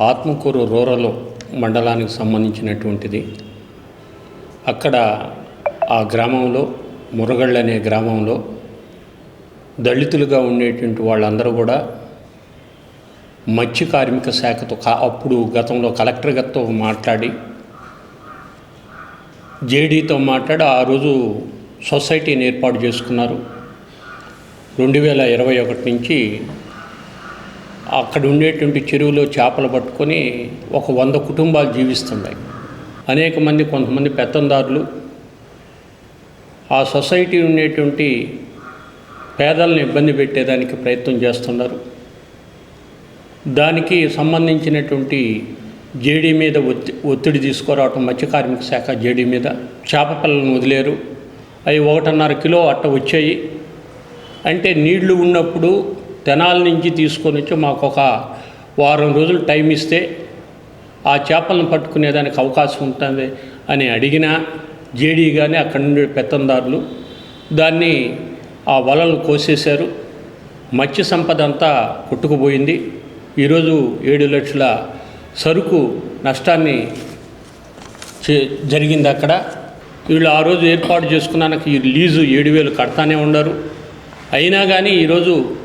Atmakur rural మండలానికి సంబంధించినటువంటిది. అక్కడ ఆ గ్రామంలో మురగళ్ళు అనే గ్రామంలో దళితులుగా ఉండేటువంటి వాళ్ళందరూ కూడా మత్స్య కార్మిక శాఖతో కా అప్పుడు గతంలో కలెక్టర్ గారితో మాట్లాడి జేడీతో మాట్లాడి ఆ రోజు సొసైటీని ఏర్పాటు చేసుకున్నారు. రెండు వేల ఇరవై ఒకటి నుంచి అక్కడ ఉండేటువంటి చెరువులో చేపలు పట్టుకొని ఒక వంద కుటుంబాలు జీవిస్తున్నాయి అనేక మంది కొంతమంది పెత్తందారులు. ఆ సొసైటీ ఉండేటువంటి పేదలను ఇబ్బంది పెట్టేదానికి ప్రయత్నం చేస్తున్నారు. దానికి సంబంధించినటువంటి జేడీ మీద ఒత్తి ఒత్తిడి తీసుకురావటం మత్స్య కార్మిక శాఖ జేడీ మీద చేప పిల్లలను వదిలేరు. అవి ఒకటిన్నర కిలో అట్ట వచ్చాయి. అంటే నీళ్ళు ఉన్నప్పుడు తెనాల నుంచి తీసుకొని వచ్చి మాకు ఒక వారం రోజులు టైం ఇస్తే ఆ చేపలను పట్టుకునేదానికి అవకాశం ఉంటుంది అని అడిగిన జేడీ కానీ అక్కడి నుండి పెత్తందారులు దాన్ని ఆ వలలు కోసేశారు. మత్స్య సంపద అంతా కొట్టుకుపోయింది. ఈరోజు ఏడు లక్షల సరుకు నష్టాన్ని చే- జరిగింది అక్కడ. వీళ్ళు ఆ రోజు ఏర్పాటు చేసుకున్నాక ఈ లీజు ఏడు వేలు కడతానే ఉండరు అయినా కానీ ఈరోజు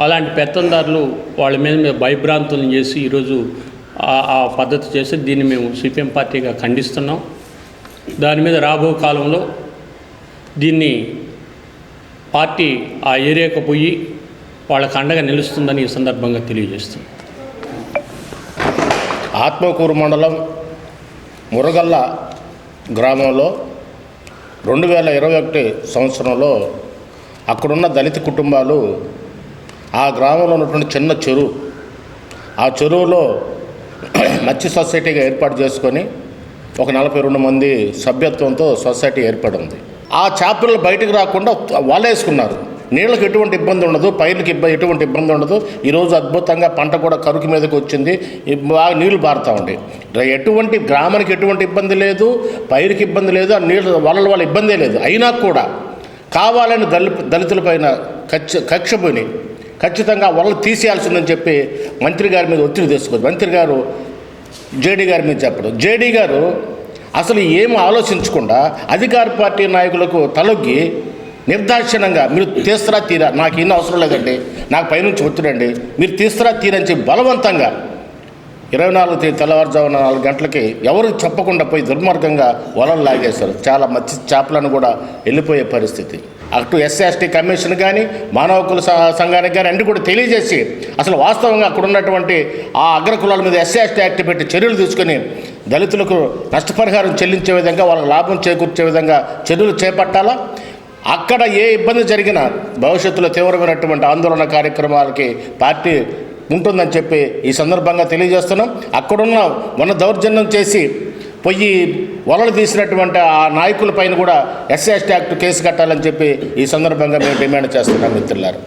అలాంటి పెత్తందారులు వాళ్ళ మీద మేము భయభ్రాంతులను చేసి ఈరోజు ఆ- పద్ధతి చేసి దీన్ని మేము సిపిఎం పార్టీగా ఖండిస్తున్నాం. దాని మీద రాబో కాలంలో దీన్ని పార్టీ ఆ ఏరియాకు పోయి వాళ్ళకు అండగా నిలుస్తుందని ఈ సందర్భంగా తెలియజేస్తుంది ఆత్మకూరు మండలం మురగల్ల గ్రామంలో రెండు వేల ఇరవై ఒకటి సంవత్సరంలో అక్కడున్న దళిత కుటుంబాలు ఆ గ్రామంలో ఉన్నటువంటి చిన్న చెరువు. ఆ చెరువులో మత్స్య సొసైటీగా ఏర్పాటు చేసుకొని ఒక నలభై రెండు మంది సభ్యత్వంతో సొసైటీ ఏర్పడింది. ఆ చేపలు బయటకు రాకుండా వలేసుకున్నారు. నీళ్ళకి ఎటువంటి ఇబ్బంది ఉండదు పైర్లకు ఇబ్బంది ఎటువంటి ఇబ్బంది ఉండదు. ఈరోజు అద్భుతంగా పంట కూడా కరుకు మీదకి వచ్చింది. బాగా నీళ్ళు పారుతూ ఉండే ఎటువంటి గ్రామానికి ఎటువంటి ఇబ్బంది లేదు పైరుకి ఇబ్బంది లేదు ఆ నీళ్ళు వలల వల్ల ఇబ్బందే లేదు. అయినా కూడా కావాలని దళి దళితులపైన కక్ష కక్షపోయినాయి ఖచ్చితంగా వలలు తీసేయాల్సిందని చెప్పి మంత్రి గారి మీద ఒత్తిడి తెచ్చుకోవచ్చు మంత్రి గారు జేడీ గారి మీద చెప్పడం. జేడీ గారు అసలు ఏం ఆలోచించకుండా అధికార పార్టీ నాయకులకు తలొగ్గి నిర్దాక్షిణ్యంగా మీరు తీస్తారా తీరా? నాకు ఇన్ని అవసరం లేదండి. నాకు పైనుంచి ఒత్తిడండి మీరు తీస్తారా తీరని చెప్పి బలవంతంగా ఇరవై నాలుగు తేదీ తెల్లవారుజామున నాలుగు గంటలకి ఎవరు చెప్పకుండా పోయి దుర్మార్గంగా వలలు లాగేశారు. చాలా మత్స్య చేపలను కూడా వెళ్ళిపోయే పరిస్థితి. అటు ఎస్సీ ఎస్టీ కమిషన్ కానీ మానవ హక్కుల సంఘానికి కానీ అన్ని కూడా తెలియజేసి అసలు వాస్తవంగా అక్కడ ఉన్నటువంటి ఆ అగ్రకులాల మీద ఎస్సీ ఎస్టీ యాక్ట్ పెట్టి చర్యలు తీసుకొని దళితులకు నష్టపరిహారం చెల్లించే విధంగా వాళ్ళకి లాభం చేకూర్చే విధంగా చర్యలు చేపట్టాలా? అక్కడ ఏ ఇబ్బంది జరిగినా భవిష్యత్తులో తీవ్రమైనటువంటి ఆందోళన కార్యక్రమాలకి పార్టీ ఉంటుందని చెప్పి ఈ సందర్భంగా తెలియజేస్తున్నాం. అక్కడున్న మన దౌర్జన్యం చేసి పొయ్యి వలలు తీసినటువంటి ఆ నాయకుల పైన కూడా ఎస్సీ ఎస్టీ యాక్ట్ కేసు కట్టాలని చెప్పి ఈ సందర్భంగా మేము డిమాండ్ చేస్తున్నాం మిత్రులారు.